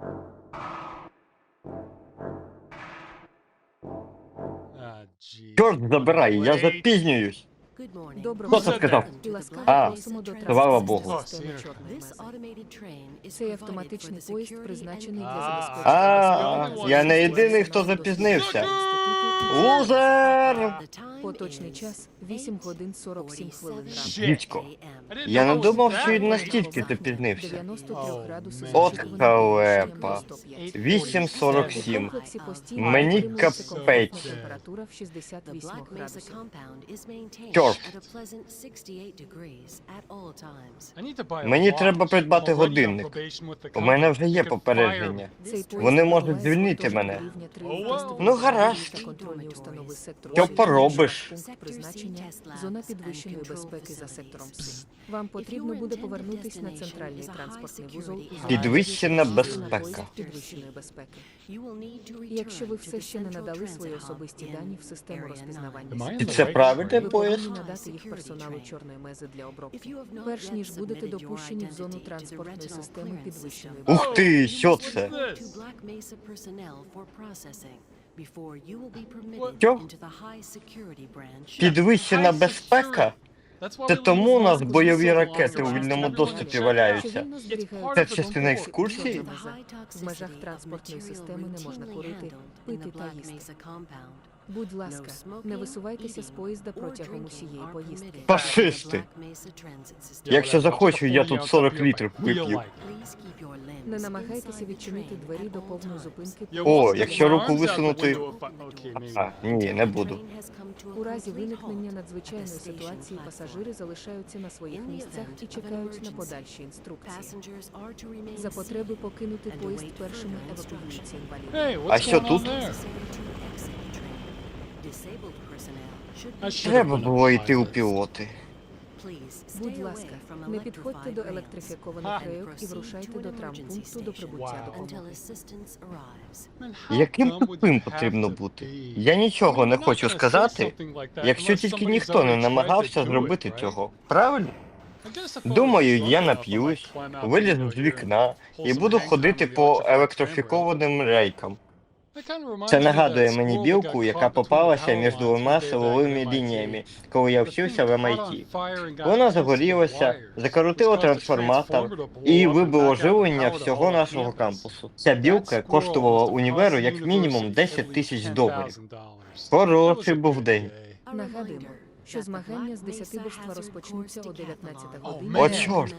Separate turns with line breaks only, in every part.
Ah.
Чорт забирай, я запізнююсь.
Доброго
Хто це сказав? А, слава Богу.
Цей автоматичний поїзд призначений для забезпечення.
А, я не єдиний, хто запізнився. Лузер!
Поточний час 8 годин 47 хвилин.
Дідько, я не думав, що він настільки запізнився.
93
Oh,
градуси
man.
з
От халепа.
підвищенням до 105.
8.47.
В комплексі постійно
Мені капець.
температура в 68 градусів.
Чорт. Мені треба придбати годинник. У мене вже є попередження. Вони можуть звільнити мене.
Oh.
Ну, гаразд. Що поробиш?
Пункт призначення зона підвищеної безпеки за сектором С. Вам потрібно буде повернутись на центральний транспортний вузол і
Підвищена безпека.
підвищеної безпеки. Якщо ви все ще не надали свої особисті дані в систему розпізнавання,
І це правильний
ви
поїзд?
надати їх персоналу чорної мези для обробки. Перш ніж будете допущені в зону транспортної системи підвищеної безпеки.
Ух ти, що це? Що? Підвищена безпека? Це тому у нас бойові ракети у вільному доступі валяються.
Це
частина екскурсії?
В межах транспортної системи не можна курити, пити та їсти. Будь ласка, не висувайтеся з поїзда протягом усієї поїздки.
Фашисти! Якщо захочу, я тут 40 літрів вип'ю.
Не намагайтеся відчинити двері до повної зупинки.
О, якщо руку висунути- А, ні, не буду.
У разі виникнення надзвичайної ситуації пасажири залишаються на своїх місцях і чекають на подальші інструкції. За потреби покинути поїзд першими евакуюються інваліди.
А що тут? Треба було йти у пілоти.
Будь ласка, не підходьте до електрифікованих рейок і врушайте до травмпункту до прибуття допомоги.
Яким тупим потрібно бути? Я нічого не хочу сказати, якщо тільки ніхто не намагався зробити цього. Правильно? Думаю, я нап'юсь, вилізу з вікна і буду ходити по електрифікованим рейкам. Це нагадує мені білку, яка попалася між двома силовими лініями, коли я вчився в MIT. Вона загорілася,
the
трансформатор і вибило живлення всього нашого кампусу. Ця білка коштувала універу як мінімум
university
10 тисяч доларів.
$10,000. That was
Хороший був день.
Нагадуємо, що змагання з десятиборства розпочнуться о 19 годині
О,
чорт.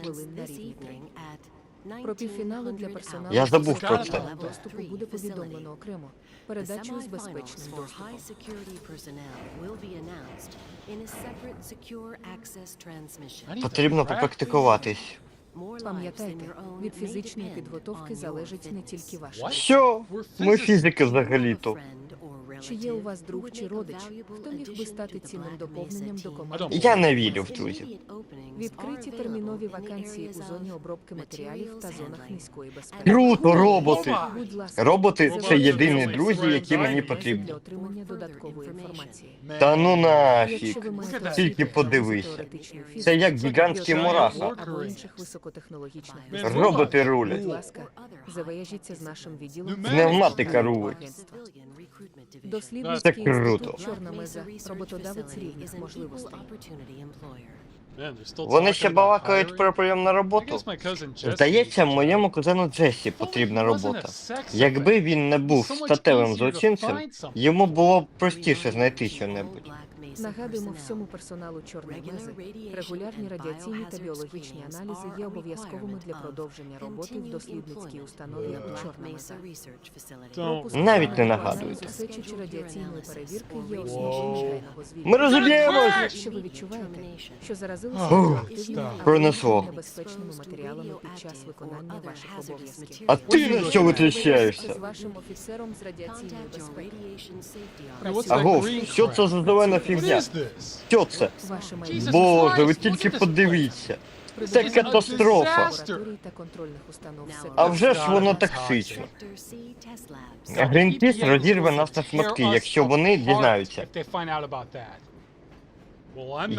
Хвилин на рівні 3. Про півфіналу для персоналу
Я забув про
доступу
це.
доступу буде повідомлено окремо. Передачу з безпечним доступом.
Потрібно попрактикуватись.
Пам'ятайте, від фізичної підготовки залежить не тільки ваше
Що? Ми фізики взагалі-то.
Чи є у вас друг чи родич, хто міг би стати цінним доповненням до команди?
Я не вірю в друзів.
Відкриті термінові вакансії у зоні обробки матеріалів та зонах низької безпеки.
Круто, роботи!
Будь ласка,
Роботи
це
єдині друзі, які мені потрібні.
для отримання додаткової інформації.
Та ну нафіг.
маєте
Тільки
освіту
подивися.
теоретичної фізики,
Це як гігантський
біології
мураха.
або інших високотехнологічних
Роботи
досліджень.
Роботи
Будь
рулять.
ласка, завияжіться з нашим відділом
Пневматика рулить.
агентства.
Це
Дослідницький
круто.
інститут Чорна роботодавець рівних можливостей.
Man, they're still
Вони ще балакають про прийом на роботу. Здається, моєму кузену Джесі потрібна робота. Якби він не був статевим злочинцем, йому було б простіше знайти щонебудь.
Нагадуємо всьому персоналу Чорної мези, регулярні радіаційні та біологічні аналізи є обов'язковими для продовження роботи в дослідницькій установі Чорна меза.
Навіть не
на
нагадуйте.
радіаційної перевірки є.
Ми розуміємось!
Якщо ви відчуваєте, що заразилися радіоактивними або
пронесло.
небезпечними матеріалами під час виконання ваших обов'язків.
А ти на що витріщаєшся?
з вашим офіцером з радіаційної безпеки.
Hey, what's that
Аго,
green
що це за зелена фігня?
This?
Що це?
Ваше майбутнє.
Боже, ви тільки подивіться. Це катастрофа.
лабораторій та контрольних установ
А вже ж воно токсично. Грінпіс розірве нас на шматки, якщо вони дізнаються.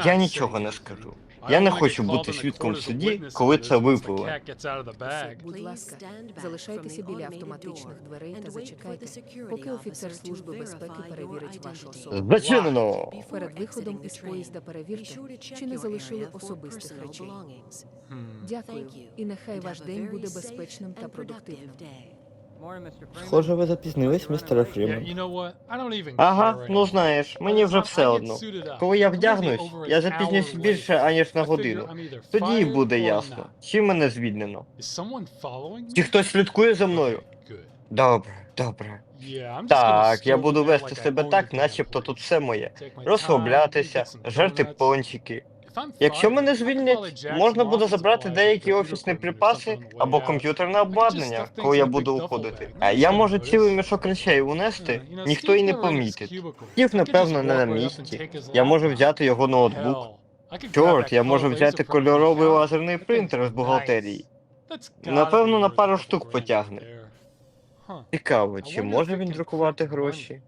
Я нічого не скажу. Я не хочу бути свідком в суді, коли це випливе.
Будь ласка, залишайтеся біля автоматичних дверей та зачекайте, поки офіцер служби безпеки перевірить вашу особу.
Зачинено!
Перед виходом із поїзда перевірте, чи не залишили особистих речей. Дякую, і нехай ваш день буде безпечним та продуктивним.
Схоже, ви запізнились, містере Фрімен.
Ага, ну знаєш, мені вже все одно. Коли я вдягнусь, я запізнюсь більше, аніж на годину. Тоді і буде ясно, чи мене звільнено. Чи хтось слідкує за мною? Добре, добре. Так, я буду вести себе так, начебто тут все моє. Розслаблятися, жерти пончики. Якщо мене звільнять, можна буде забрати деякі офісні припаси або комп'ютерне обладнання, коли я буду уходити. А я можу цілий мішок речей унести, ніхто і не помітить. Стів, напевно, не на місці. Я можу взяти його ноутбук. Чорт, я можу взяти кольоровий лазерний принтер з бухгалтерії. Напевно, на пару штук потягне. Цікаво, чи може він друкувати гроші?